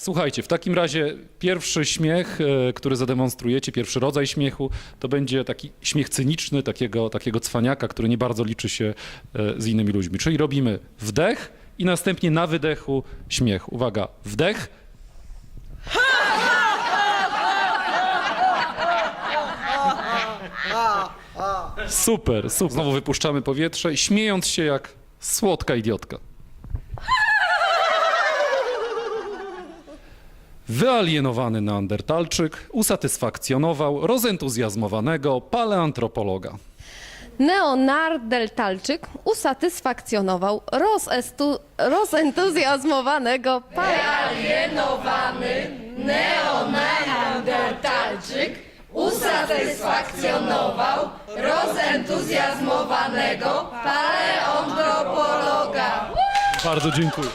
Słuchajcie, w takim razie pierwszy śmiech, e, który zademonstrujecie, pierwszy rodzaj śmiechu, to będzie taki śmiech cyniczny, takiego, takiego cwaniaka, który nie bardzo liczy się e, z innymi ludźmi. Czyli robimy wdech i następnie na wydechu śmiech. Uwaga, wdech. Super, super. Znowu wypuszczamy powietrze, śmiejąc się jak słodka idiotka. Wyalienowany neandertalczyk usatysfakcjonował rozentuzjazmowanego paleantropologa. Neonardeltalczyk usatysfakcjonował rozestu, rozentuzjazmowanego pa- Neandertalczyk usatysfakcjonował rozentuzjazmowanego paleontropologa. Bardzo dziękuję.